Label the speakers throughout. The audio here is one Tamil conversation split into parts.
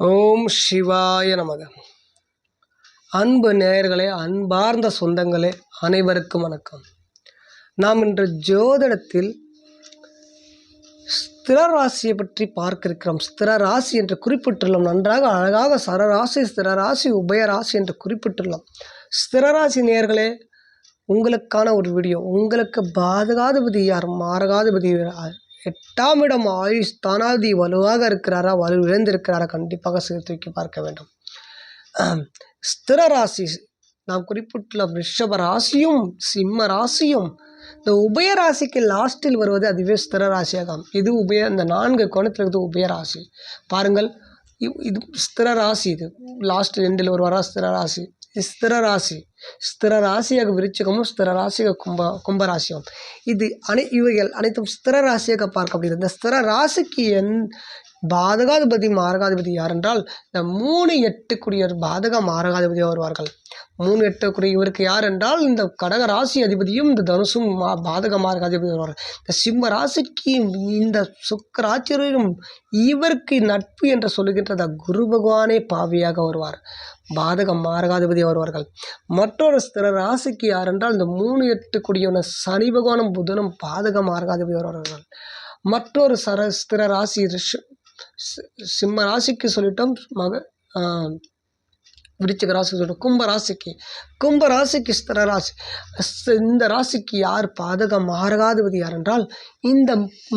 Speaker 1: ஓம் சிவாய நமக. அன்பு நேயர்களே அன்பார்ந்த சொந்தங்களே அனைவருக்கும் வணக்கம். நாம் இன்று ஜோதிடத்தில் ஸ்திர ராசியை பற்றி பார்க்க இருக்கிறோம் ஸ்திர ராசி என்று குறிப்பிட்டுள்ளோம். நன்றாக அழகாக சரராசி ஸ்திர ராசி உபயராசி என்று குறிப்பிட்டுள்ளோம். ஸ்திர ராசி நேயர்களே உங்களுக்கான ஒரு வீடியோ. உங்களுக்கு பாதகாதிபதி யார்? மாரகாதிபதி யார்? எட்டாம் இடம் ஆயுஷ் தானாதி வலுவாக இருக்கிறாரா வலு இழந்திருக்கிறாரா கண்டிப்பாக சீர்தூக்கி பார்க்க வேண்டும். ஸ்திர ராசி நாம் குறிப்பிட்டுள்ள ரிஷப ராசியும் சிம்ம ராசியும் இந்த உபய ராசிக்கு லாஸ்ட்டில் வருவது அதுவே ஸ்திர ராசியாகும் இது உபய இந்த நான்கு கோணத்தில் இருக்கிறது உபய ராசி. பாருங்கள் இது ஸ்திர ராசி இது. லாஸ்ட் ரெண்டில் ஒரு வரா ஸ்திர ராசி. ஸ்திரராசி ஸ்திர ராசி. ஸ்திர விருச்சிகமும் ஸ்திர கும்ப கும்பராசியும். இது அனை இவைகள் அனைத்தும் ஸ்திர ராசியாக பார்க்கப்படுகிறது. இந்த ஸ்திர ராசிக்கு பாதகாதிபதி மாரகாதிபதி யார் என்றால் இந்த மூணு எட்டுக்குரியர் பாதக மாரகாதிபதியாக வருவார்கள். மூணு எட்டுக்குரிய இவருக்கு யார் என்றால் இந்த கடக ராசி அதிபதியும் இந்த தனுசும் மா பாதக மாரகாதிபதி வருவார்கள் இந்த சிம்ம ராசிக்கு இந்த சுக்கராச்சிரியரும் இவருக்கு நட்பு என்று சொல்லுகின்ற குரு பகவானே பாவியாக வருவார். பாதகம் மார்காதிபதி வருவார்கள். மற்றொரு ஸ்திர ராசிக்கு யார் என்றால் இந்த மூணு எட்டு குடியான சனி பகவானும் புதனும் பாதக மார்காதிபதி வருவார்கள். மற்றொரு சர ஸ்திர ராசி ரிஷ- சிம்ம ராசிக்கு சொல்லிட்டோம். மக விருச்சிக ராசி சொல்லிட்டோம் கும்ப ராசிக்கு. கும்ப ராசிக்கு ஸ்திர ராசி. இந்த ராசிக்கு யார் பாதகம் மாரகாதிபதி யார் என்றால் இந்த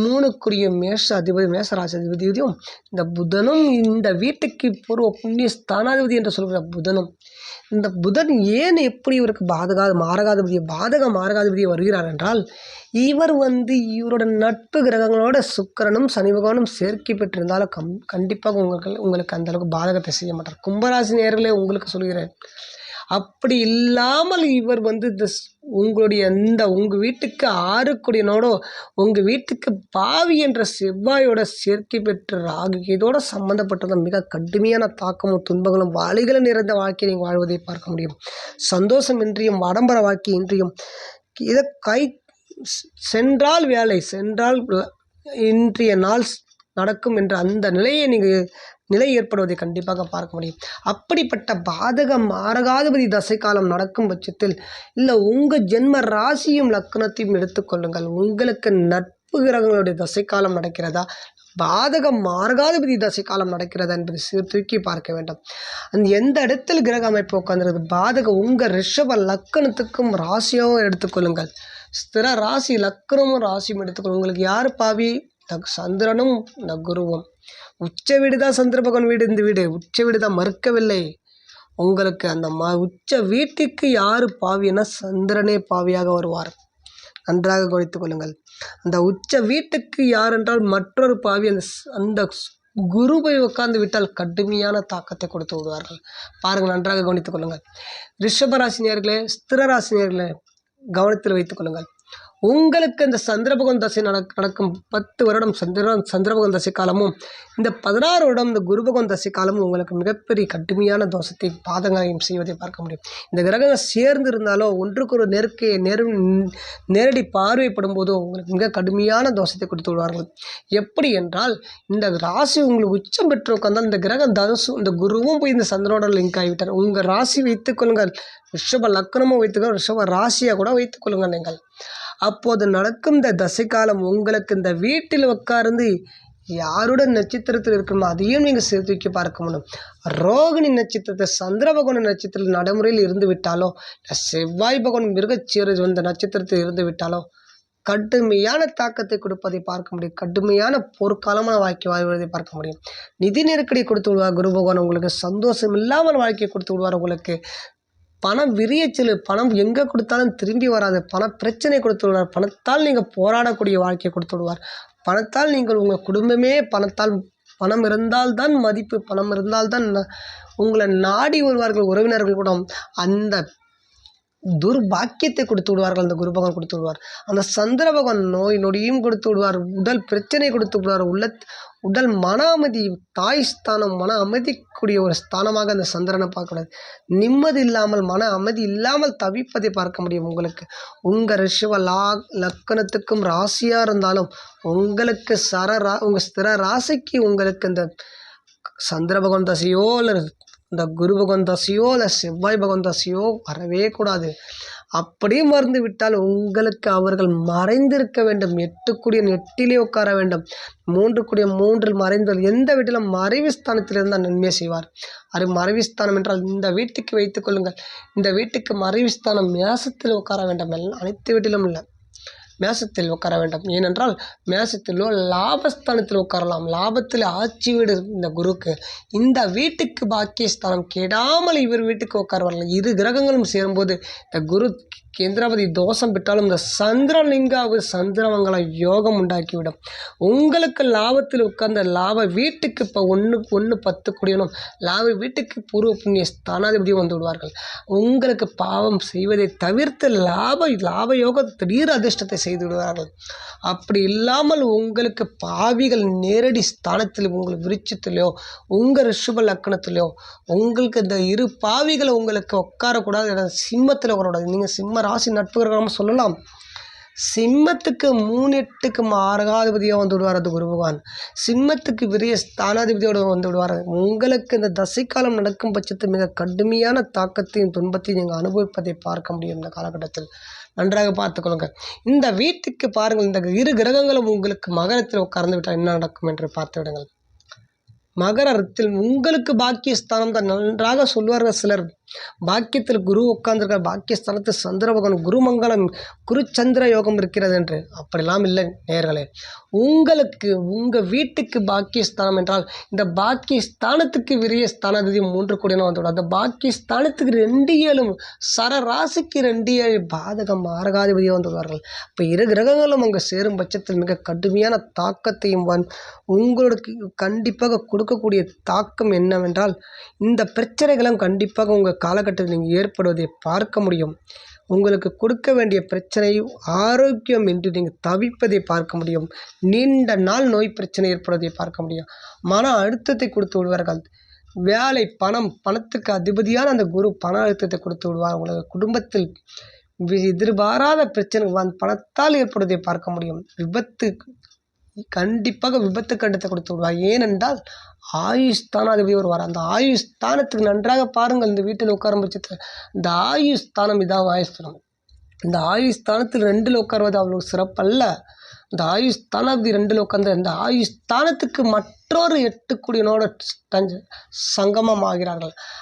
Speaker 1: மூணுக்குரிய மேஷ அதிபதி மேஷ ராசி அதிபதியும் இந்த புதனும் இந்த வீட்டுக்கு பூர்வ புண்ணிய ஸ்தானாதிபதி என்று சொல்கிற புதனும் இந்த புதன் ஏன் எப்படி இவருக்கு பாதகா மாரகாதிபதி பாதக மாரகாதிபதி வருகிறார் என்றால் இவர் வந்து இவரோட நட்பு கிரகங்களோட சுக்கரனும் சனி பகவானும் சேர்க்கை பெற்றிருந்தாலும் கம் கண்டிப்பாக உங்களுக்கு உங்களுக்கு அந்தளவுக்கு பாதகத்தை செய்ய மாட்டார். கும்பராசி நேர்களே உங்களுக்கு சொல்கிறேன். அப்படி இல்லாமல் இவர் வந்து இந்த உங்களுடைய இந்த உங்கள் வீட்டுக்கு ஆறுக்குடியனோடோ உங்கள் வீட்டுக்கு பாவி என்ற செவ்வாயோட சேர்க்கை பெற்ற ராகு இதோட சம்மந்தப்பட்டது மிக கடுமையான தாக்கமும் துன்பங்களும் வழிகளும் நிறைந்த வாழ்க்கையை நீங்கள் வாழ்வதை பார்க்க முடியும். சந்தோஷம் இன்றியும் ஆடம்பர வாழ்க்கை இன்றியும் இதை கை சென்றால் வேலை சென்றால் இன்றைய நாள் நடக்கும் என்ற அந்த நிலையை நீங்கள் நிலை ஏற்படுவதை கண்டிப்பாக பார்க்க முடியும். அப்படிப்பட்ட பாதக மாரகாதிபதி தசை காலம் நடக்கும் பட்சத்தில் இல்லை உங்கள் ஜென்ம ராசியும் லக்னத்தையும் எடுத்துக்கொள்ளுங்கள் உங்களுக்கு நட்பு கிரகங்களுடைய தசை காலம் நடக்கிறதா? பாதகம் மார்காதிபதி தசை காலம் நடக்கிறதா என்பதை சீர்தூக்கி பார்க்க வேண்டும். அந்த எந்த இடத்தில் கிரக அமைப்பு உட்காந்துருது பாதக உங்கள் ரிஷப லக்கணத்துக்கும் ராசியாகவும் எடுத்துக்கொள்ளுங்கள் ஸ்திர ராசி லக்கணமும் ராசியும் எடுத்துக்கொள்ளுங்கள் உங்களுக்கு யார் பாவி? தக் சந்திரனும் இந்த குருவும் உச்ச வீடு தான் சந்திர பகவான் வீடு இந்த வீடு? உச்ச வீடு தான் மறுக்கவில்லை. உங்களுக்கு அந்த ம உச்ச வீட்டுக்கு யார் பாவின்னா சந்திரனே பாவியாக வருவார். நன்றாக கவனித்துக் கொள்ளுங்கள். அந்த உச்ச வீட்டுக்கு யார் என்றால் மற்றொரு பாவி அந்த அந்த குரு குருவை உட்கார்ந்து விட்டால் கடுமையான தாக்கத்தை கொடுத்து விடுவார்கள். பாருங்கள் நன்றாக கவனித்துக் கொள்ளுங்கள். ரிஷபராசினியர்களே ஸ்திரராசினியர்களே கவனத்தில் வைத்துக் கொள்ளுங்கள். உங்களுக்கு இந்த சந்திரபகவன் தசை நடக் நடக்கும் பத்து வருடம் சந்திர சந்திரபகவன் தசை காலமும் இந்த பதினாறு வருடம் இந்த குருபகவன் தசை காலமும் உங்களுக்கு மிகப்பெரிய கடுமையான தோஷத்தை பாதகாயம் செய்வதை பார்க்க முடியும். இந்த கிரகங்கள் சேர்ந்து இருந்தாலோ ஒன்றுக்கு ஒரு நெருக்கே நெரு நேரடி பார்வைப்படும் போதோ உங்களுக்கு மிக கடுமையான தோஷத்தை கொடுத்து விடுவார்கள். எப்படி என்றால் இந்த ராசி உங்களுக்கு உச்சம் பெற்று உட்கார்ந்தால் இந்த கிரகம் தனுசு இந்த குருவும் போய் இந்த சந்திரனோட லிங்க் ஆகிவிட்டார். உங்கள் ராசி வைத்துக்கொள்ளுங்கள் ரிஷப லக்னமும் வைத்துக்கொள்ளுங்கள் ரிஷப ராசியாக கூட வைத்துக்கொள்ளுங்கள் நீங்கள். அப்போது நடக்கும் இந்த தசைக்காலம் உங்களுக்கு இந்த வீட்டில் உட்கார்ந்து யாருடன் நட்சத்திரத்தில் இருக்கணுமோ அதையும் நீங்கள் சேர்த்து பார்க்க முடியும். ரோகிணி நட்சத்திரத்தை சந்திர பகவான் நட்சத்திரத்தில் நடைமுறையில் இருந்து விட்டாலோ செவ்வாய் பகவான் மிருகச்சீர வந்த நட்சத்திரத்தில் இருந்து விட்டாலோ கடுமையான தாக்கத்தை கொடுப்பதை பார்க்க முடியும். கடுமையான பொற்காலமான வாழ்க்கை வாழ்வதை பார்க்க முடியும். நிதி நெருக்கடி கொடுத்து விடுவார் குரு பகவான் உங்களுக்கு சந்தோஷம் இல்லாமல் வாழ்க்கையை கொடுத்து விடுவார் உங்களுக்கு. பணம் விரியச்சல் பணம் எங்கே கொடுத்தாலும் திரும்பி வராது. பண பிரச்சனை கொடுத்து விடுவார் பணத்தால் நீங்கள் போராடக்கூடிய வாழ்க்கையை கொடுத்து விடுவார் பணத்தால் நீங்கள் உங்கள் குடும்பமே பணத்தால் பணம் இருந்தால்தான் மதிப்பு பணம் இருந்தால்தான் உங்களை நாடி வருவார்கள் உறவினர்கள் கூட. அந்த துர்பாக்கியத்தை கொடுத்து விடுவார்கள் அந்த குரு பகவான் கொடுத்து விடுவார் அந்த சந்திர பகவான் நோய் நொடியும் கொடுத்து விடுவார் உடல் பிரச்சனை கொடுத்து விடுவார் உள்ள உடல் மன அமைதி தாய் ஸ்தானம் மன அமைதிக்கூடிய ஒரு ஸ்தானமாக அந்த சந்திரனை பார்க்கக்கூடாது. நிம்மதி இல்லாமல் மன அமைதி இல்லாமல் தவிப்பதை பார்க்க முடியும் உங்களுக்கு. உங்கள் ரிஷவ லா லக்கணத்துக்கும் ராசியாக இருந்தாலும் உங்களுக்கு சர ரா உங்கள் ஸ்திர ராசிக்கு உங்களுக்கு இந்த சந்திர பகவான் தசையோ இல்லை இந்த குரு பகவான் தசையோ இல்லை செவ்வாய் பகவான் தசையோ வரவே கூடாது. அப்படியே மறந்து விட்டால் உங்களுக்கு அவர்கள் மறைந்திருக்க வேண்டும். எட்டு கூடிய நெட்டிலே உட்கார வேண்டும். மூன்று கூடிய மூன்றில் மறைந்தவர் எந்த வீட்டிலும் மறைவு ஸ்தானத்தில் இருந்தால் நன்மை செய்வார். அது மறைவு ஸ்தானம் என்றால் இந்த வீட்டுக்கு வைத்துக் கொள்ளுங்கள். இந்த வீட்டுக்கு மறைவு ஸ்தானம் மேசத்தில் உட்கார வேண்டும். எல்லாம் அனைத்து வீட்டிலும் இல்லை. மேசத்தில் உட்கார வேண்டும். ஏனென்றால் மேசத்திலோ லாபஸ்தானத்தில் உட்காரலாம். லாபத்தில் ஆட்சி வீடு இந்த குருக்கு. இந்த வீட்டுக்கு பாக்கியஸ்தானம். கெடாமல் இவர் வீட்டுக்கு உட்காருவார்கள். இரு கிரகங்களும் சேரும்போது இந்த குரு கேந்திராபதி தோஷம் பெற்றாலும் இந்த சந்திரலிங்காவு சந்திரமங்கலம் யோகம் உண்டாக்கிவிடும். உங்களுக்கு லாபத்தில் உட்கார்ந்த லாப வீட்டுக்கு இப்போ ஒன்று ஒன்று பத்து கூடியனும் லாப வீட்டுக்கு பூர்வ புண்ணிய ஸ்தானாதிபதி வந்து விடுவார்கள். உங்களுக்கு பாவம் செய்வதை தவிர்த்து லாப லாப யோக திடீர் அதிர்ஷ்டத்தை செய்து விடுவார்கள். அப்படி இல்லாமல் உங்களுக்கு பாவிகள் நேரடி ஸ்தானத்தில் உங்கள் விருச்சத்திலையோ உங்கள் ரிஷப லக்கணத்திலையோ உங்களுக்கு இந்த இரு பாவிகளை உங்களுக்கு உட்காரக்கூடாது. சிம்மத்தில் உட்காரக்கூடாது நீங்கள் சிம்ம ராசி நட்பு கிரகம் சொல்லலாம். சிம்மத்துக்கு மூணு எட்டுக்கு மாரகாதிபதியாக வந்து விடுவார் அது குரு பகவான். சிம்மத்துக்கு விரிய ஸ்தானாதிபதியோடு வந்து விடுவார். உங்களுக்கு இந்த தசைக்காலம் நடக்கும் பட்சத்தில் மிக கடுமையான தாக்கத்தையும் துன்பத்தையும் நீங்கள் அனுபவிப்பதை பார்க்க முடியும் இந்த காலகட்டத்தில். நன்றாக பார்த்துக்கொள்ளுங்க. இந்த வீட்டுக்கு பாருங்கள் இந்த இரு கிரகங்களும் உங்களுக்கு மகரத்தில் உட்கார்ந்து விட்டால் என்ன நடக்கும் என்று பார்த்து விடுங்கள். மகரத்தில் உங்களுக்கு பாக்கிய ஸ்தானம் தான். நன்றாக சொல்வார்கள் சிலர். பாக்கியத்தில் குரு உட்கார்ந்திருக்க சந்திர பகவான் குருமங்கலம் குருச்சந்திர யோகம் இருக்கிறது என்று. அப்படிலாம் இல்லை நேர்களே உங்களுக்கு உங்கள் வீட்டுக்கு பாக்கியஸ்தானம் என்றால் இந்த பாக்கியஸ்தானத்துக்கு விரிய ஸ்தானாதிபதி மூன்று கோடினா வந்துவிடும். அந்த பாக்கியஸ்தானத்துக்கு ரெண்டு ஏழும் சரராசிக்கு ரெண்டு ஏழு பாதகம் மாரகாதிபதியாக வந்துடுவார்கள் இப்போ இரு கிரகங்களும் அங்கே சேரும் பட்சத்தில் மிக கடுமையான தாக்கத்தையும் வன் உங்களுக்கு கண்டிப்பாக கொடுக்கக்கூடிய தாக்கம் என்னவென்றால் இந்த பிரச்சனைகளும் கண்டிப்பாக உங்கள் காலகட்டத்தில் நீங்கள் ஏற்படுவதை பார்க்க முடியும். உங்களுக்கு கொடுக்க வேண்டிய பிரச்சனை ஆரோக்கியம் என்று நீங்கள் தவிப்பதை பார்க்க முடியும். நீண்ட நாள் நோய் பிரச்சனை ஏற்படுவதை பார்க்க முடியும். மன அழுத்தத்தை கொடுத்து விடுவார்கள். வேலை பணம் பணத்துக்கு அதிபதியான அந்த குரு பண அழுத்தத்தை கொடுத்து விடுவார். உங்களுக்கு குடும்பத்தில் எதிர்பாராத பிரச்சனை வந் பணத்தால் ஏற்படுவதை பார்க்க முடியும். விபத்து கண்டிப்பாக விபத்து கண்டத்தை கொடுத்து விடுவார். ஏனென்றால் ஆயுஷ் ஸ்தானாதிபதி வருவார் அந்த ஆயுஷ் ஸ்தானத்துக்கு நன்றாக பாருங்கள். இந்த வீட்டில் உட்காரும் பட்சத்தில் இந்த ஆயுஷ் ஸ்தானம் இதான் ஆயுஷ் ஸ்தானம் இந்த ஆயுஷ் ஸ்தானத்தில் ரெண்டில் உட்காருவது அவ்வளோ சிறப்பல்ல. இந்த ஆயுஷ் ரெண்டில் உட்காந்து இந்த ஆயுஸ்தானத்துக்கு மற்றொரு எட்டுக்குடியனோட தஞ்ச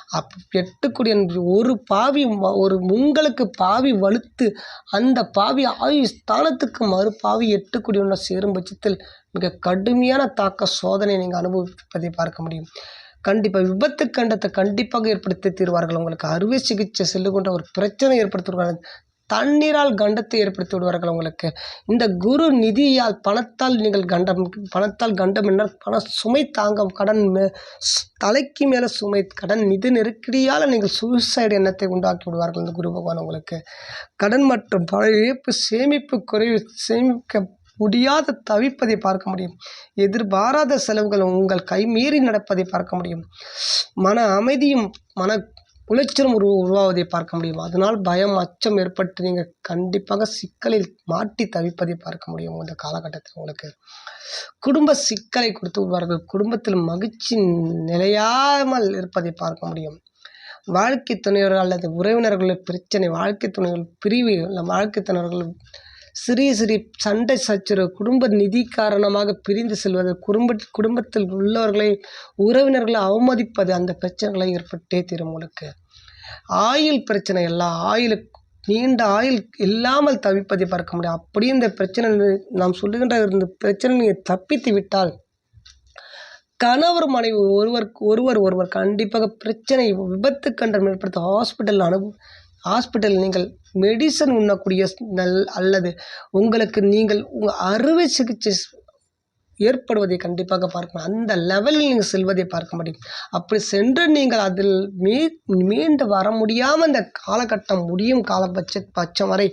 Speaker 1: அப் எட்டுக்குடியன் ஒரு பாவி ஒரு உங்களுக்கு பாவி வலுத்து அந்த பாவி ஆயுஸ்தானத்துக்கு மறு பாவி எட்டுக்குடியனோட சேரும் பட்சத்தில் மிக கடுமையான தாக்க சோதனை நீங்கள் அனுபவிப்பதை பார்க்க முடியும். கண்டிப்பாக விபத்து கண்டத்தை கண்டிப்பாக ஏற்படுத்தி தீர்வார்கள். உங்களுக்கு அறுவை சிகிச்சை செல்லுகின்ற ஒரு பிரச்சனை ஏற்படுத்துவார்கள் தண்ணீரால் கண்டத்தை ஏற்படுத்தி விடுவார்கள் உங்களுக்கு. இந்த குரு நிதியால் பணத்தால் நீங்கள் கண்டம் பணத்தால் கண்டம் என்றால் பண சுமை தாங்கும் கடன் மே- தலைக்கு மேலே சுமை கடன் நிதி நெருக்கடியால் நீங்கள் சூசைடு எண்ணத்தை உண்டாக்கி விடுவார்கள் இந்த குரு பகவான் உங்களுக்கு. கடன் மற்றும் பல இழப்பு சேமிப்பு குறைவு சேமிக்க முடியாத தவிப்பதை பார்க்க முடியும். எதிர்பாராத செலவுகள் உங்கள் கைமீறி நடப்பதை பார்க்க முடியும். மன அமைதியும் மன உளைச்சலும் உரு உருவாவதை பார்க்க முடியும்? அதனால் பயம் அச்சம் ஏற்பட்டு நீங்கள் கண்டிப்பாக சிக்கலில் மாட்டி தவிப்பதை பார்க்க முடியும் இந்த காலகட்டத்தில் உங்களுக்கு? குடும்ப சிக்கலை கொடுத்து விடுவார்கள் குடும்பத்தில் மகிழ்ச்சி நிலையாமல் இருப்பதை பார்க்க முடியும். வாழ்க்கை துணைவர் அல்லது உறவினர்கள் பிரச்சனை வாழ்க்கை துணைகள் பிரிவு இல்லை வாழ்க்கை துணைவர்கள் சிறிய சிறிய சண்டை சச்சரவு குடும்ப நிதி காரணமாக பிரிந்து செல்வது குடும்ப குடும்பத்தில் உள்ளவர்களை உறவினர்களை அவமதிப்பது அந்த பிரச்சனைகளை ஏற்பட்டே தீரும் உங்களுக்கு. ஆயுள் பிரச்சனை எல்லாம் ஆயுள் நீண்ட ஆயுள் இல்லாமல் தவிப்பதை பார்க்க முடியும். அப்படியே இந்த பிரச்சனை நாம் சொல்லுகின்ற இந்த பிரச்சனை நீங்கள் தப்பித்து விட்டால் கணவர் மனைவி ஒருவருக்கு ஒருவர் ஒருவர் கண்டிப்பாக பிரச்சனை விபத்து கண்டம் ஏற்படுத்த ஹாஸ்பிட்டல் அனுபவம் ஹாஸ்பிட்டல் நீங்கள் மெடிசன் உண்ணக்கூடிய நல் அல்லது உங்களுக்கு நீங்கள் உங்கள் அறுவை சிகிச்சை ஏற்படுவதை கண்டிப்பாக பார்க்கணும். அந்த லெவலில் நீங்கள் செல்வதை பார்க்க முடியும். அப்படி சென்று நீங்கள் அதில் மீ மீண்டு வர முடியாமல் அந்த காலகட்டம் முடியும் காலபட்ச பட்சம் வரை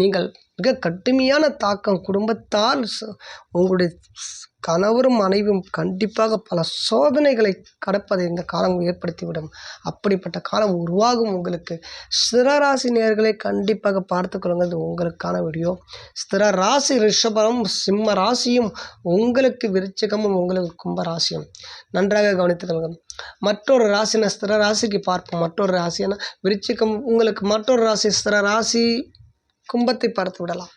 Speaker 1: நீங்கள் மிக கடுமையான தாக்கம். குடும்பத்தால் உங்களுடைய கணவரும் மனைவியும் கண்டிப்பாக பல சோதனைகளை கடப்பதை இந்த காலம் ஏற்படுத்திவிடும். அப்படிப்பட்ட காலம் உருவாகும் உங்களுக்கு. ஸ்திர ராசி கண்டிப்பாக பார்த்துக்கொள்ளுங்கள் உங்களுக்கான வீடியோ. ஸ்திர ராசி ரிஷபம் சிம்ம ராசியும் உங்களுக்கு விருச்சிகமும் உங்களுக்கு கும்ப ராசியும் நன்றாக கவனித்துக் கொள்ளுங்கள். மற்றொரு ராசினா ஸ்திர ராசிக்கு பார்ப்போம். மற்றொரு ராசியான விருச்சிகம் உங்களுக்கு மற்றொரு ராசி ஸ்திர ராசி கும்பத்தை பார்த்து விடலாம்.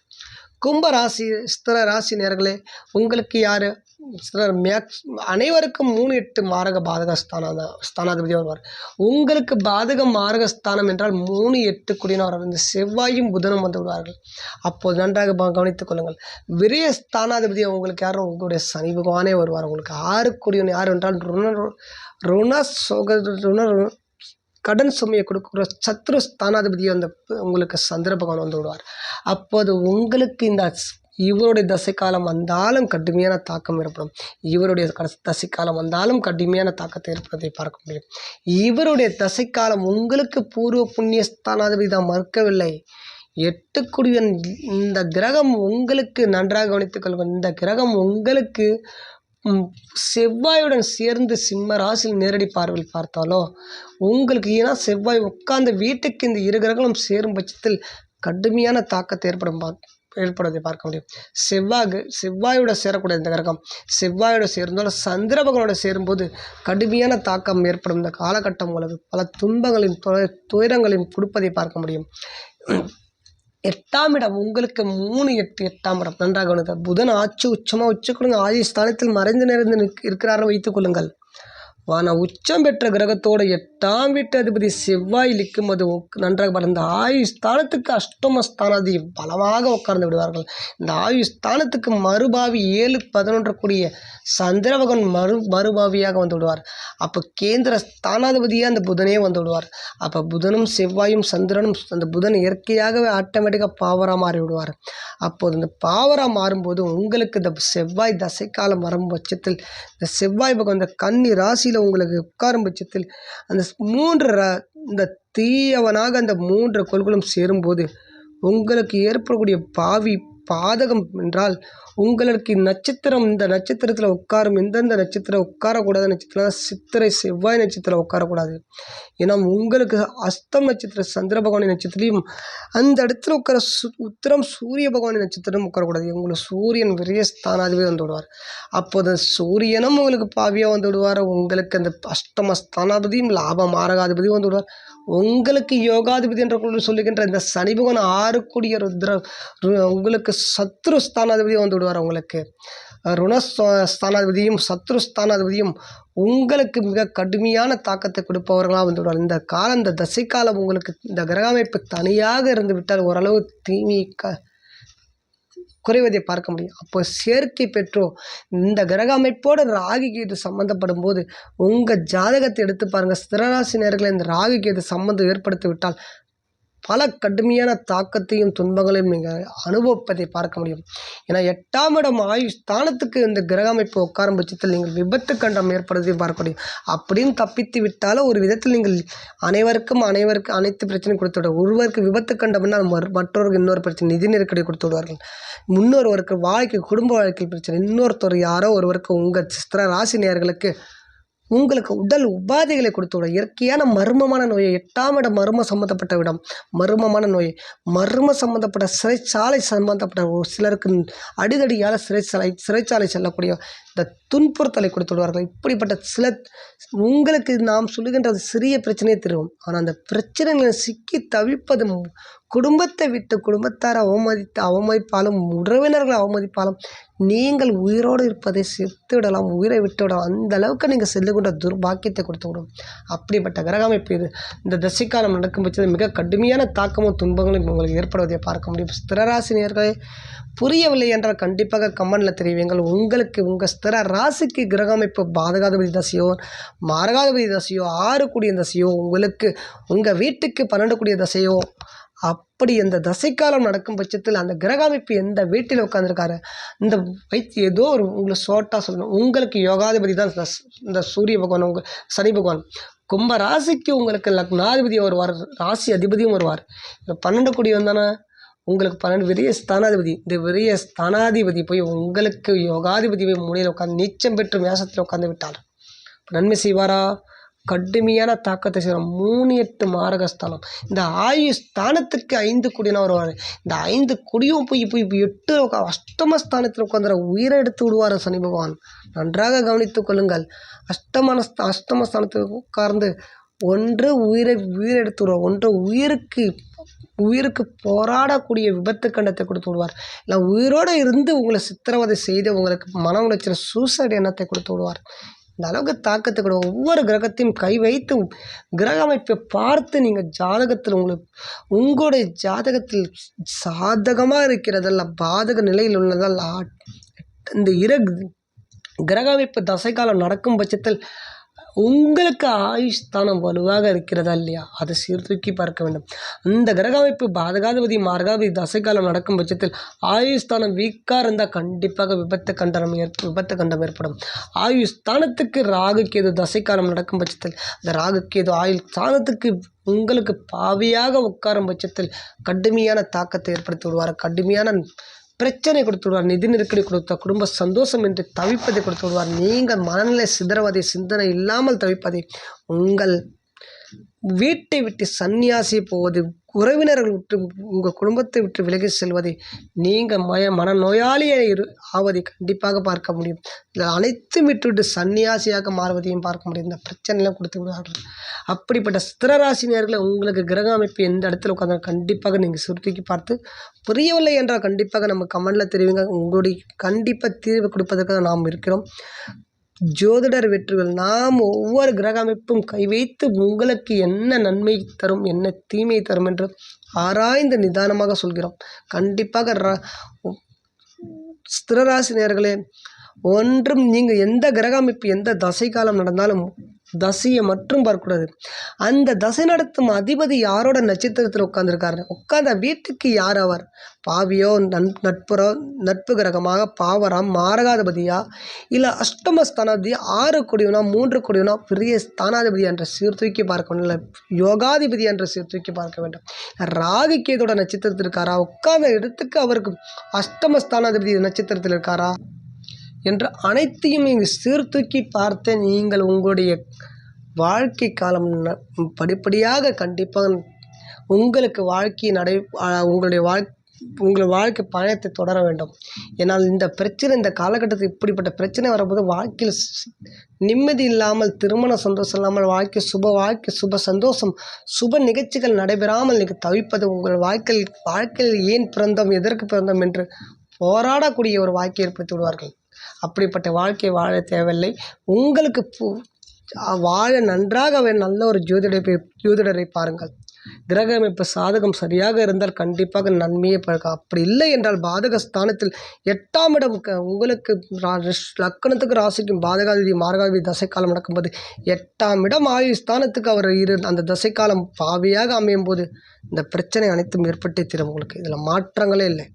Speaker 1: கும்ப ராசி ஸ்திர ராசி நேர்களே உங்களுக்கு யார்? சிலர் மேக்ஸ் அனைவருக்கும் மூணு எட்டு மாரக பாதக ஸ்தான ஸ்தானாதிபதி வருவார். உங்களுக்கு பாதக மாரக ஸ்தானம் என்றால் மூணு எட்டு குடியினர் இந்த செவ்வாயும் புதனும் வந்து விடுவார்கள். அப்போது நன்றாக கவனித்துக் கொள்ளுங்கள். விரிய ஸ்தானாதிபதி உங்களுக்கு யாரும் உங்களுடைய சனி பகவானே வருவார். உங்களுக்கு ஆறு குடியன் யார் என்றால் ருண ருண சோக ருண கடன் சுமையை கொடுக்குற சத்ரு ஸ்தானாதிபதி அந்த உங்களுக்கு சந்திர பகவான் வந்து விடுவார். அப்போது உங்களுக்கு இந்த ஸ்- இவருடைய தசைக்காலம் வந்தாலும் கடுமையான தாக்கம் ஏற்படும். இவருடைய கட- தசைக்காலம் வந்தாலும் கடுமையான தாக்கத்தை ஏற்படுவதை பார்க்க முடியும். இவருடைய தசைக்காலம் உங்களுக்கு பூர்வ புண்ணிய ஸ்தானாதிபதி தான் மறுக்கவில்லை. எட்டுக்குடியன் இந்த கிரகம் உங்களுக்கு நன்றாக கவனித்துக் கொள்ளுங்கள். இந்த கிரகம் உங்களுக்கு செவ்வாயுடன் சேர்ந்து சிம்ம ராசியில் நேரடி பார்வையில் பார்த்தாலோ உங்களுக்கு ஏன்னா செவ்வாய் உட்கார்ந்த வீட்டுக்கு இந்த இரு கிரகங்களும் சேரும் பட்சத்தில் கடுமையான தாக்கத்தை ஏற்படும் பா- ஏற்படுவதை பார்க்க முடியும். செவ்வாய் செவ்வாயோட சேரக்கூடிய இந்த கிரகம் செவ்வாயோட சேர்ந்தாலும் சந்திர பகவானோட சேரும்போது கடுமையான தாக்கம் ஏற்படும். இந்த காலகட்டம் உங்களுக்கு பல துன்பங்களின் துயரங்களையும் கொடுப்பதை பார்க்க முடியும். எட்டாம் இடம் உங்களுக்கு மூணு எட்டு எட்டாம் இடம். நன்றாக கவனித்த புதன் ஆட்சி உச்சமாக உச்ச கொடுங்க ஆதி ஸ்தானத்தில் மறைந்து நிறைந்து நிற்க இருக்கிறார்கள் வைத்துக் கொள்ளுங்கள். ஆனால் உச்சம் பெற்ற கிரகத்தோட எட்டாம் வீட்டு அதிபதி செவ்வாய் நிற்கும் அது நன்றாக பாருங்க. இந்த ஆயு ஸ்தானத்துக்கு அஷ்டம ஸ்தானாதி பலமாக உட்கார்ந்து விடுவார்கள். இந்த ஆயு ஸ்தானத்துக்கு மறுபாவி ஏழு பதினொன்று கூடிய சந்திரபகன் மறு மறுபாவியாக வந்து விடுவார். அப்போ கேந்திர ஸ்தானாதிபதியாக அந்த புதனே வந்து விடுவார். அப்போ புதனும் செவ்வாயும் சந்திரனும் அந்த புதன் இயற்கையாகவே ஆட்டோமேட்டிக்காக பாவராக மாறி விடுவார். அப்போது இந்த பாவராக மாறும்போது உங்களுக்கு இந்த செவ்வாய் தசைக்காலம் வரும் பட்சத்தில் இந்த செவ்வாய் பகவான் இந்த கன்னி கடைசியில் உங்களுக்கு உட்காரும் பட்சத்தில் அந்த மூன்று ர- இந்த தீயவனாக அந்த மூன்று கோள்களும் சேரும்போது உங்களுக்கு ஏற்படக்கூடிய பாவி பாதகம் என்றால் உங்களுக்கு நட்சத்திரம் இந்த நட்சத்திரத்தில் உட்காரும் எந்தெந்த நட்சத்திரம் உட்காரக்கூடாத நட்சத்திரம் சித்திரை செவ்வாய் நட்சத்திரம் உட்காரக்கூடாது. ஏன்னா உங்களுக்கு அஸ்தம் நட்சத்திரம் சந்திர பகவானின் நட்சத்திரம் அந்த இடத்துல உட்கார சு உத்திரம் சூரிய பகவானின் நட்சத்திரம் உட்காரக்கூடாது. உங்களுக்கு சூரியன் விரிய ஸ்தானாதிபதி வந்து விடுவார். அப்போது சூரியனும் உங்களுக்கு பாவியாக வந்து விடுவார். உங்களுக்கு அந்த அஷ்டம ஸ்தானாதிபதியும் லாப மாரகாதிபதியும் வந்து விடுவார். உங்களுக்கு யோகாதிபதி என்ற சொல்லுகின்ற இந்த சனி பகவான் ஆறு கூடிய ருத்ர உங்களுக்கு சத்ரு ஸ்தானாதிபதியும் வந்து விடுவார் உங்களுக்கு ருண ஸ்தானாதிபதியும் சத்ரு ஸ்தானாதிபதியும் உங்களுக்கு மிக கடுமையான தாக்கத்தை கொடுப்பவர்களாக வந்து விடுவார். இந்த காலம் இந்த தசை காலம் உங்களுக்கு இந்த கிரக அமைப்பு தனியாக இருந்து விட்டால் ஓரளவு தீமை க குறைவதை பார்க்க முடியும். அப்போ சேர்க்கை பெற்றோ இந்த கிரக அமைப்போடு ராகு கேது சம்மந்தப்படும் போது உங்கள் ஜாதகத்தை எடுத்து பாருங்கள் ஸ்திரராசி நேர்களை இந்த ராகு கேது சம்மந்தம் ஏற்படுத்தி விட்டால் பல கடுமையான தாக்கத்தையும் துன்பங்களையும் நீங்கள் அனுபவிப்பதை பார்க்க முடியும். ஏன்னா எட்டாம் இடம் ஆயு ஸ்தானத்துக்கு இந்த கிரக அமைப்பு உட்காரும் பட்சத்தில் நீங்கள் விபத்து கண்டம் ஏற்படுவதை பார்க்க முடியும். அப்படின்னு தப்பித்து விட்டாலும் ஒரு விதத்தில் நீங்கள் அனைவருக்கும் அனைவருக்கும் அனைத்து பிரச்சனையும் கொடுத்து விடுவார் ஒருவருக்கு விபத்து கண்டம்னா மறு- மற்றவருக்கு இன்னொரு பிரச்சனை நிதி நெருக்கடி கொடுத்து விடுவார்கள். முன்னொருவருக்கு வாழ்க்கை குடும்ப வாழ்க்கை பிரச்சனை இன்னொருத்தர் யாரோ ஒருவருக்கு உங்கள் சித்திர ராசி நேர்களுக்கு உங்களுக்கு உடல் உபாதைகளை கொடுத்து விடும். இயற்கையான மர்மமான நோயை எட்டாம் இடம் மர்ம சம்மந்தப்பட்ட இடம் மர்மமான நோய். மர்ம சம்மந்தப்பட்ட சிறைச்சாலை சம்மந்தப்பட்ட ஒரு சிலருக்கு அடிதடியால் சிறைச்சாலை சிறைச்சாலை செல்லக்கூடிய இந்த துன்புறுத்தலை கொடுத்து விடுவார்கள். இப்படிப்பட்ட சில உங்களுக்கு நாம் சொல்லுகின்றது சிறிய பிரச்சனையை தருவோம். ஆனால் அந்த பிரச்சனைகளை சிக்கி தவிப்பது குடும்பத்தை விட்டு குடும்பத்தாரை அவமதித்து அவமதிப்பாலும் உறவினர்களை அவமதிப்பாலும் நீங்கள் உயிரோடு இருப்பதை செத்து விடலாம் உயிரை விட்டு விடலாம் அந்த அளவுக்கு நீங்கள் செல்லுகின்ற துர்பாக்கியத்தை கொடுத்து விடும். அப்படிப்பட்ட கிரக அமைப்பு இது. இந்த தசைக்காலம் நடக்கும் பட்சத்தில் மிக கடுமையான தாக்கமும் துன்பங்களும் உங்களுக்கு ஏற்படுவதை பார்க்க முடியும். ஸ்திரராசி புரியவில்லை என்றால் கண்டிப்பாக கமெண்டில் தெரிவிங்கள் உங்களுக்கு உங்கள் ஸ்திர ராசிக்கு கிரக அமைப்பு பாதகாதிபதி தசையோ மாரகாதிபதி தசையோ ஆறு கூடிய தசையோ உங்களுக்கு உங்கள் வீட்டுக்கு பன்னெண்டு கூடிய தசையோ அப்படி அந்த தசைக்காலம் நடக்கும் பட்சத்தில் அந்த கிரக அமைப்பு எந்த வீட்டில் உட்காந்துருக்காரு இந்த வைத்து ஏதோ ஒரு உங்களை சோட்டாக சொல்லணும். உங்களுக்கு யோகாதிபதி தான் இந்த சூரிய பகவான் உங்கள் சனி பகவான். கும்ப ராசிக்கு உங்களுக்கு லக்னாதிபதி வருவார் ராசி அதிபதியும் வருவார். இந்த பன்னெண்டு கோடி வந்தானே? உங்களுக்கு பன்னெண்டு விரிய ஸ்தானாதிபதி. இந்த விரிய ஸ்தானாதிபதி போய் உங்களுக்கு யோகாதிபதி போய் மூலையில் உட்காந்து நீச்சம் பெற்று மேசத்தில் உட்காந்து விட்டார். நன்மை செய்வாரா? கடுமையான தாக்கத்தை செய்கிற மூணு எட்டு மாரகஸ்தானம். இந்த ஆயு ஸ்தானத்துக்கு ஐந்து குடினா வருவார். இந்த ஐந்து குடியும் போய் போய் இப்போ எட்டு அஷ்டம ஸ்தானத்தில் உட்காந்துற உயிரை எடுத்து விடுவார் சனி பகவான். நன்றாக கவனித்துக் கொள்ளுங்கள். அஷ்டமான ஸ்த- அஷ்டம ஸ்தானத்தில் உட்கார்ந்து ஒன்று உயிரை உயிரை எடுத்து விடுவார். ஒன்று உயிருக்கு உயிருக்கு போராடக்கூடிய விபத்து கண்டத்தை கொடுத்து விடுவார். இல்லை உயிரோடு இருந்து உங்களை சித்திரவதை செய்து உங்களுக்கு மன உளைச்சல் சூசைட் எண்ணத்தை கொடுத்து விடுவார். இந்த அளவுக்கு தாக்கத்தை கூட ஒவ்வொரு கிரகத்தையும் கை வைத்து கிரக அமைப்பை பார்த்து நீங்கள் ஜாதகத்தில் உங்களுக்கு உங்களுடைய ஜாதகத்தில் சாதகமாக இருக்கிறதல்ல பாதக நிலையில் உள்ளதல்ல இந்த இரு கிரக அமைப்பு தசைக்காலம் நடக்கும் பட்சத்தில் உங்களுக்கு ஆயுஷ்தானம் வலுவாக இருக்கிறதா இல்லையா? அதை சீர்தூக்கி பார்க்க வேண்டும். அந்த கிரக அமைப்பு பாதகாதிபதி மார்காதிபதி தசைக்காலம் நடக்கும் பட்சத்தில் ஆயுஷ்தானம் வீக்காக இருந்தால் கண்டிப்பாக விபத்து கண்டனம் ஏற்ப விபத்து கண்டம் ஏற்படும். ஆயுஷ்தானத்துக்கு ராகு கேது தசைக்காலம் நடக்கும் பட்சத்தில் அந்த ராகு கேது ஆயுள் ஸ்தானத்துக்கு உங்களுக்கு பாவியாக உட்காரும் பட்சத்தில் கடுமையான தாக்கத்தை ஏற்படுத்தி விடுவார். கடுமையான பிரச்சனை கொடுத்து விடுவார் நிதி நெருக்கடி கொடுத்த குடும்ப சந்தோஷம் என்று தவிப்பதை கொடுத்து விடுவார். நீங்கள் மனநிலை சிதறவதை சிந்தனை இல்லாமல் தவிப்பதை உங்கள் வீட்டை விட்டு சந்நியாசி போவது உறவினர்கள் விட்டு உங்கள் குடும்பத்தை விட்டு விலகி செல்வதை நீங்கள் மய மனநோயாளியை இரு ஆவதை கண்டிப்பாக பார்க்க முடியும். இதில் அனைத்தும் விட்டுவிட்டு சன்னியாசியாக மாறுவதையும் பார்க்க முடியும். இந்த பிரச்சனைலாம் கொடுத்து விடுவார்கள். அப்படிப்பட்ட ஸ்திரராசினியர்களை உங்களுக்கு கிரக அமைப்பு எந்த இடத்துல உட்காந்து கண்டிப்பாக நீங்கள் சுருக்கி பார்த்து புரியவில்லை என்றால் கண்டிப்பாக நம்ம கமெண்டில் தெரிவிங்க. உங்களுடைய கண்டிப்பாக தீர்வு கொடுப்பதற்காக நாம் இருக்கிறோம். ஜோதிடர் வெற்றிகள். நாம் ஒவ்வொரு கிரக அமைப்பும் கை வைத்து உங்களுக்கு என்ன நன்மை தரும் என்ன தீமை தரும் என்று ஆராய்ந்து நிதானமாக சொல்கிறோம். கண்டிப்பாக ர- ஸ்திரராசி நேர்களே ஒன்றும் நீங்கள் எந்த கிரக அமைப்பு எந்த தசை காலம் நடந்தாலும் தசையை மட்டும் பார்க்கக்கூடாது. அந்த தசை நடத்தும் அதிபதி யாரோட நட்சத்திரத்தில் உட்காந்துருக்காரு உட்காந்த வீட்டுக்கு யார் அவர்? பாவியோ நன் நட்புறோ நட்பு கிரகமாக பாவராம் மாரகாதிபதியா? இல்லை அஷ்டம ஸ்தானாதிபதி ஆறு கொடியுனா மூன்று கொடியுனா பெரிய ஸ்தானாதிபதி என்ற சீர்தூக்கி பார்க்க வேண்டும். இல்லை யோகாதிபதி என்ற சீர்தூக்கி பார்க்க வேண்டும். ராகு கேதோட நட்சத்திரத்தில் இருக்காரா? உட்கார்ந்த இடத்துக்கு அவருக்கு அஷ்டம ஸ்தானாதிபதி நட்சத்திரத்தில் இருக்காரா? என்று அனைத்தையும் நீங்கள் சீர்தூக்கி பார்த்து நீங்கள் உங்களுடைய வாழ்க்கை காலம் ந- படிப்படியாக கண்டிப்பாக உங்களுக்கு வாழ்க்கை நடை உங்களுடைய வாழ் உங்கள் வாழ்க்கை பயணத்தை தொடர வேண்டும். ஏன்னால் இந்த பிரச்சனை இந்த காலகட்டத்தில் இப்படிப்பட்ட பிரச்சனை வரும்போது வாழ்க்கையில் நிம்மதி இல்லாமல் திருமண சந்தோஷம் இல்லாமல் வாழ்க்கை சுப வாழ்க்கை சுப சந்தோஷம் சுப நிகழ்ச்சிகள் நடைபெறாமல் நீங்கள் தவிப்பது உங்கள் வாழ்க்கையில் வாழ்க்கையில் ஏன் பிறந்தோம் எதற்கு பிறந்தோம் என்று போராடக்கூடிய ஒரு வாழ்க்கை ஏற்படுத்தி விடுவார்கள். அப்படிப்பட்ட வாழ்க்கை வாழ தேவையில்லை. உங்களுக்கு பு- வாழ நன்றாக நல்ல ஒரு ஜோதிடரை ஜோதிடரை பாருங்கள். கிரக அமைப்பு சாதகம் சரியாக இருந்தால் கண்டிப்பாக நன்மையை பழக்கம் அப்படி இல்லை என்றால் பாதக ஸ்தானத்தில் எட்டாம் இடம் உங்களுக்கு ரா- லக்கணத்துக்கு ராசிக்கும் பாதகாதிபதி மார்காதிபதி தசைக்காலம் நடக்கும்போது எட்டாம் இடம் ஆயு ஸ்தானத்துக்கு அவர் இரு அந்த தசைக்காலம் பாவியாக அமையும் போது இந்த பிரச்சனை அனைத்தும் ஏற்பட்டே தீரும் உங்களுக்கு. இதில் மாற்றங்களே இல்லை.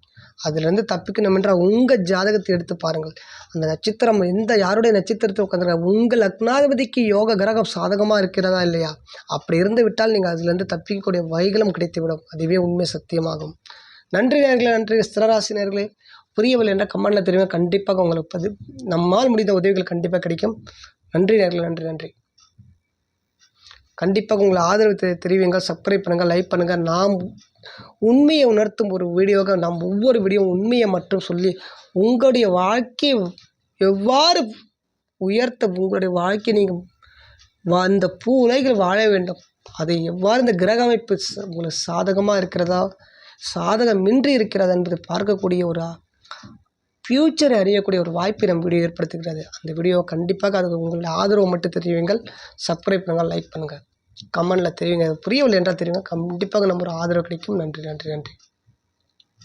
Speaker 1: அதுலேருந்து தப்பிக்கணும் என்றால் உங்கள் ஜாதகத்தை எடுத்து பாருங்கள். அந்த நட்சத்திரம் எந்த யாருடைய நட்சத்திரத்தை உட்காந்துருக்க உங்கள் லக்னாதிபதிக்கு யோக கிரகம் சாதகமாக இருக்கிறதா இல்லையா? அப்படி இருந்து விட்டால் நீங்கள் அதிலிருந்து தப்பிக்கக்கூடிய வைகளும் கிடைத்துவிடும். அதுவே உண்மை சத்தியமாகும். நன்றி நேர்களே நன்றி ஸ்திரராசி நேர்களே. புரியவில்லை என்ற கமெண்டில் தெரியுமா கண்டிப்பாக உங்களுக்கு பதி நம்மால் முடிந்த உதவிகள் கண்டிப்பாக கிடைக்கும். நன்றி நேர்களே நன்றி நன்றி. கண்டிப்பாக உங்களை ஆதரவு தெ தெரிவிங்க சப்ஸ்கிரைப் பண்ணுங்கள் லைக் பண்ணுங்கள் நாம் உண்மையை உணர்த்தும் ஒரு வீடியோவாக நாம் ஒவ்வொரு வீடியோவும் உண்மையை மட்டும் சொல்லி உங்களுடைய வாழ்க்கையை எவ்வாறு உயர்த்த உங்களுடைய வாழ்க்கையை நீங்கள் வா இந்த பூ உலகில் வாழ வேண்டும். அதை எவ்வாறு இந்த கிரக அமைப்பு உங்களுக்கு சாதகமாக இருக்கிறதா சாதகமின்றி இருக்கிறதா என்பதை பார்க்கக்கூடிய ஒரு ஃப்யூச்சரை அறியக்கூடிய ஒரு வாய்ப்பை நம்ம வீடியோ ஏற்படுத்துகிறது. அந்த வீடியோ கண்டிப்பாக அதுக்கு உங்களுடைய ஆதரவு மட்டும் தெரிவிங்கள். சப்ஸ்கிரைப் பண்ணுங்கள் லைக் பண்ணுங்கள் கமெண்டில் தெரியுங்க அது புரியவில்லை என்றால் தெரியுங்க கண்டிப்பாக நம்ம ஒரு ஆதரவு கிடைக்கும். நன்றி நன்றி நன்றி.